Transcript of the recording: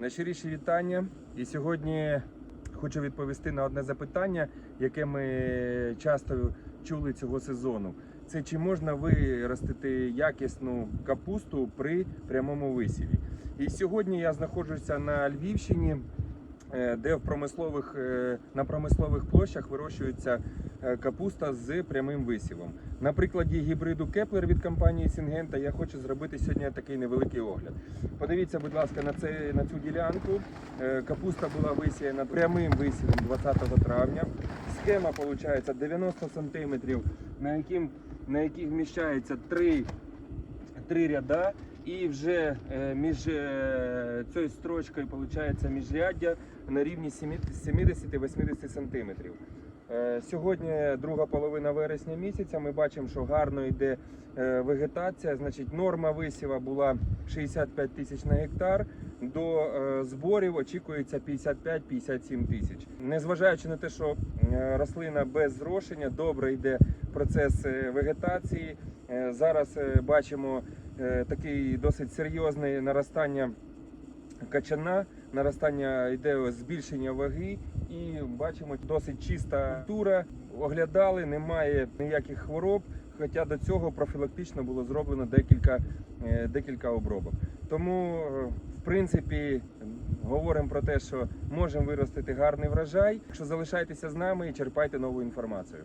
Найщиріші вітання. І сьогодні хочу відповісти на одне запитання, яке ми часто чули цього сезону. Це чи можна виростити якісну капусту при прямому висіві? І сьогодні я знаходжуся на Львівщині, де в промислових, е, на промислових площах вирощується е, капуста з прямим висівом. На прикладі гібриду Кеплер від компанії Сінгента я хочу зробити сьогодні такий невеликий огляд. Подивіться, будь ласка, на, це, на цю ділянку. Е, Капуста була висіяна прямим висівом 20 травня. Схема виходить 90 см, на, яким, на яких вміщається 3, 3 ряда. І вже е, між е, цією строчкою виходить міжряддя на рівні 70-80 см. Е, Сьогодні друга половина вересня місяця. Ми бачимо, що гарно йде вегетація. Значить, норма висіва була 65 тисяч на гектар. До е, зборів очікується 55-57 тисяч. Незважаючи на те, що е, рослина без зрошення, добре йде процес е, вегетації. Е, Зараз е, бачимо е, такий досить серйозне наростання качана, наростання йде збільшення ваги, і бачимо досить чиста культура. Оглядали, немає ніяких хвороб. Хоча до цього профілактично було зроблено декілька, е, декілька обробок. Тому, е, в принципі, говоримо про те, що можемо виростити гарний врожай. Якщо залишайтеся з нами і черпайте нову інформацію.